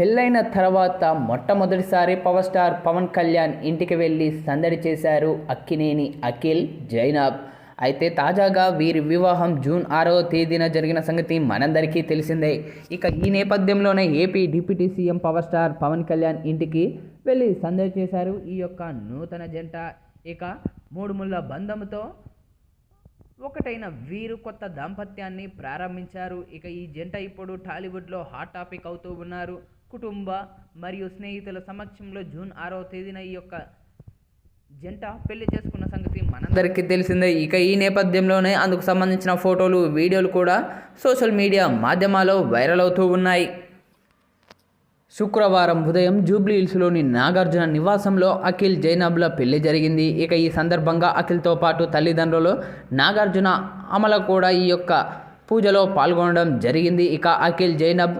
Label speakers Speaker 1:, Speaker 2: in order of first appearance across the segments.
Speaker 1: పెళ్ళైన తర్వాత మొట్టమొదటిసారి పవర్ స్టార్ పవన్ కళ్యాణ్ ఇంటికి వెళ్ళి సందడి చేశారు అక్కినేని అఖిల్ జైనాబ్. అయితే తాజాగా వీరి వివాహం జూన్ ఆరవ తేదీన జరిగిన సంగతి మనందరికీ తెలిసిందే. ఇక ఈ నేపథ్యంలోనే AP deputy CM power star Pavan Kalyan ఇంటికి వెళ్ళి సందడి చేశారు. ఈ యొక్క నూతన జంట ఇక మూడు ముళ్ళ బంధంతో ఒకటైన వీరు కొత్త దాంపత్యాన్ని ప్రారంభించారు. ఇక ఈ జంట ఇప్పుడు టాలీవుడ్లో హాట్ టాపిక్ అవుతూ ఉన్నారు. కుటుంబ మరియు స్నేహితుల సమక్షంలో జూన్ ఆరవ తేదీన ఈ యొక్క జంట పెళ్ళి చేసుకున్న సంగతి మనందరికీ తెలిసిందే. ఇక ఈ నేపథ్యంలోనే అందుకు సంబంధించిన ఫోటోలు వీడియోలు కూడా సోషల్ మీడియా మాధ్యమాల్లో వైరల్ అవుతూ ఉన్నాయి. శుక్రవారం ఉదయం జూబ్లీహిల్స్లోని నాగార్జున నివాసంలో అఖిల్ జైనబ్ల పెళ్ళి జరిగింది. ఇక ఈ సందర్భంగా అఖిల్తో పాటు తల్లిదండ్రులు నాగార్జున అమల కూడా ఈ యొక్క పూజలో పాల్గొనడం జరిగింది. ఇక అఖిల్ జైనబ్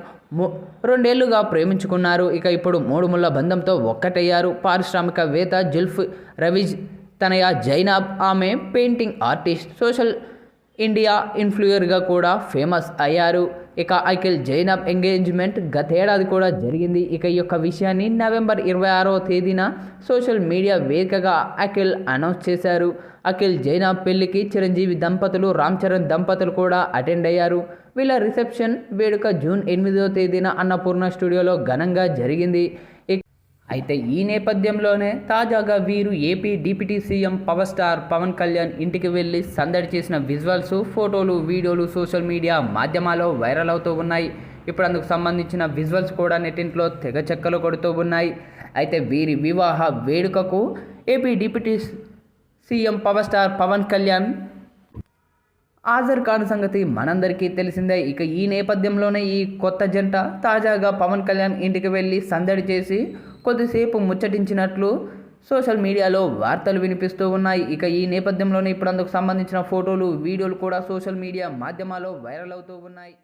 Speaker 1: రెండేళ్ళుగా ప్రేమించుకున్నారు. ఇక ఇప్పుడు మూడు ముళ్ళ బంధంతో ఒక్కటయ్యారు. పారిశ్రామికవేత్త జుల్ఫ్ రవీజ్ తనయ జైనాబ్. ఆమె పెయింటింగ్ ఆర్టిస్ట్ సోషల్ ఇండియా ఇన్ఫ్లుయర్గా కూడా ఫేమస్ అయ్యారు. ఇక అఖిల్ జైనబ్ ఎంగేజ్మెంట్ గతేడాది కూడా జరిగింది. ఇక ఈ యొక్క విషయాన్ని నవంబర్ ఇరవై ఆరవ తేదీన సోషల్ మీడియా వేదికగా అఖిల్ అనౌన్స్ చేశారు. అఖిల్ జైనబ్ పెళ్ళికి చిరంజీవి దంపతులు రామ్ చరణ్ దంపతులు కూడా అటెండ్ అయ్యారు. వీళ్ళ రిసెప్షన్ వేడుక జూన్ ఎనిమిదో తేదీన అన్నపూర్ణ స్టూడియోలో ఘనంగా జరిగింది. అయితే ఈ నేపథ్యంలోనే తాజాగా వీరు AP deputy CM power star Pavan Kalyan ఇంటికి వెళ్ళి సందడి చేసిన విజువల్స్ ఫోటోలు వీడియోలు సోషల్ మీడియా మాధ్యమాల్లో వైరల్ అవుతూ ఉన్నాయి. ఇప్పుడు అందుకు సంబంధించిన విజువల్స్ కూడా నెట్టింట్లో తెగ చెక్కలు కొడుతూ ఉన్నాయి. అయితే వీరి వివాహ వేడుకకు AP deputy CM power star Pavan Kalyan హాజరు కాని సంగతి మనందరికీ తెలిసిందే. ఇక ఈ నేపథ్యంలోనే ఈ కొత్త జంట తాజాగా పవన్ కళ్యాణ్ ఇంటికి వెళ్ళి సందడి చేసి కొద్దిసేపు ముచ్చటించినట్లు సోషల్ మీడియాలో వార్తలు వినిపిస్తూ ఉన్నాయి. ఇక ఈ నేపథ్యంలోనే ఇప్పుడు అందుకు సంబంధించిన ఫోటోలు వీడియోలు కూడా సోషల్ మీడియా మాధ్యమాల్లో వైరల్ అవుతూ ఉన్నాయి.